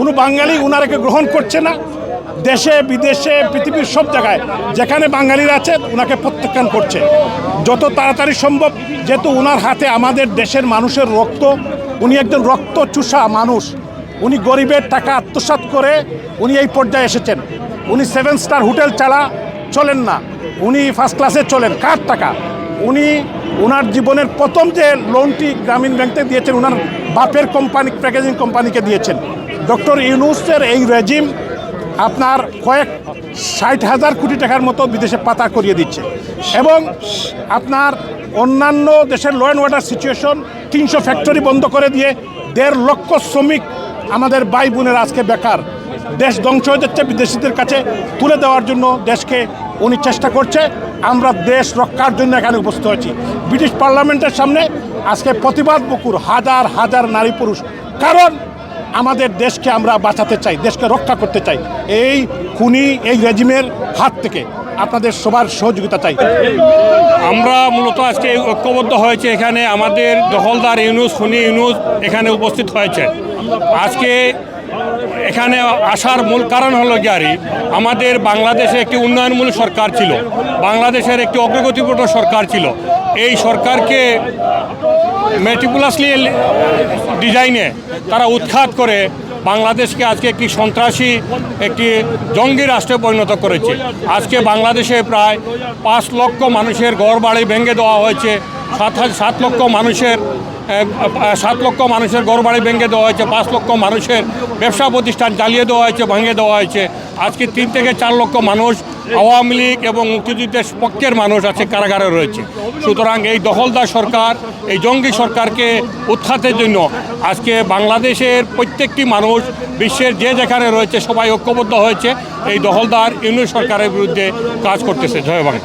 কোনো বাঙালি ওনারাকে গ্রহণ করছে না। দেশে, বিদেশে, পৃথিবীর সব জায়গায় যেখানে বাঙালিরা আছে ওনাকে প্রত্যাখ্যান করছে। যত তাড়াতাড়ি সম্ভব, যেহেতু ওনার হাতে আমাদের দেশের মানুষের রক্ত, উনি একজন রক্ত চুষা মানুষ। উনি গরিবের টাকা আত্মসাৎ করে উনি এই পর্যায়ে এসেছেন। উনি সেভেন স্টার হোটেল চালা, চলেন না। উনি ফার্স্ট ক্লাসে চলেন, কার টাকা? উনি ওনার জীবনের প্রথম যে লোনটি গ্রামীণ ব্যাংক দিয়েছেন ওনার বাপের কোম্পানি, প্যাকেজিং কোম্পানিকে দিয়েছেন। ডক্টর ইউনুসের এই রেজিম আপনার কয়েক ষাট হাজার কোটি টাকার মতো বিদেশে পাতা করিয়ে দিচ্ছে। এবং আপনার অন্যান্য দেশের ল অ্যান্ড অর্ডার সিচুয়েশন তিনশো ফ্যাক্টরি বন্ধ করে দিয়ে দেড় লক্ষ শ্রমিক আমাদের ভাই বোনের আজকে বেকার। দেশ ধ্বংস হয়ে যাচ্ছে, বিদেশিদের কাছে তুলে দেওয়ার জন্য দেশকে উনি চেষ্টা করছে। আমরা দেশ রক্ষার জন্য এখানে উপস্থিত হয়েছি। ব্রিটিশ পার্লামেন্টের সামনে আজকে প্রতিবাদ বকুর হাজার হাজার নারী পুরুষ। কারণ আমাদের দেশকে আমরা বাঁচাতে চাই, দেশকে রক্ষা করতে চাই। এই খুনি, এই রেজিমের হাত থেকে আপনাদের সবার সহযোগিতা চাই। আমরা মূলত আজকে ঐক্যবদ্ধ হয়েছে এখানে। আমাদের দখলদার ইউনুস, খুনি ইউনুস এখানে উপস্থিত হয়েছে। আজকে এখানে আসার মূল কারণ হলো জারি আমাদের বাংলাদেশে একটি উন্নয়নমূলক সরকার ছিল, বাংলাদেশের একটি অগ্রগতিপূর্ণ সরকার ছিল। এই সরকারকে মেটিকুলাসলি ডিজাইনে তারা উৎখাত করে বাংলাদেশকে আজকে একটি সন্ত্রাসী, একটি জঙ্গি রাষ্ট্রে পরিণত করেছে। আজকে বাংলাদেশে প্রায় পাঁচ লক্ষ মানুষের ঘর বাড়ি ভেঙে দেওয়া হয়েছে। সাত সাত লক্ষ মানুষের সাত লক্ষ মানুষের ঘর বাড়ি ভেঙে দেওয়া হয়েছে, পাঁচ লক্ষ মানুষের ব্যবসা প্রতিষ্ঠান চালিয়ে দেওয়া হয়েছে ভেঙে দেওয়া হয়েছে। আজকে তিন থেকে চার লক্ষ মানুষ, আওয়ামী লীগ এবং মুক্তিযুদ্ধের পক্ষের মানুষ আছে কারাগারে রয়েছে। সুতরাং এই দখলদার সরকার, এই জঙ্গি সরকারকে উৎখাতের জন্য আজকে বাংলাদেশের প্রত্যেকটি মানুষ, বিশ্বের যে যেখানে রয়েছে, সবাই ঐক্যবদ্ধ হয়েছে। এই দখলদার ইউনিয়ন সরকারের বিরুদ্ধে কাজ করতেছে। জয় বাংলা।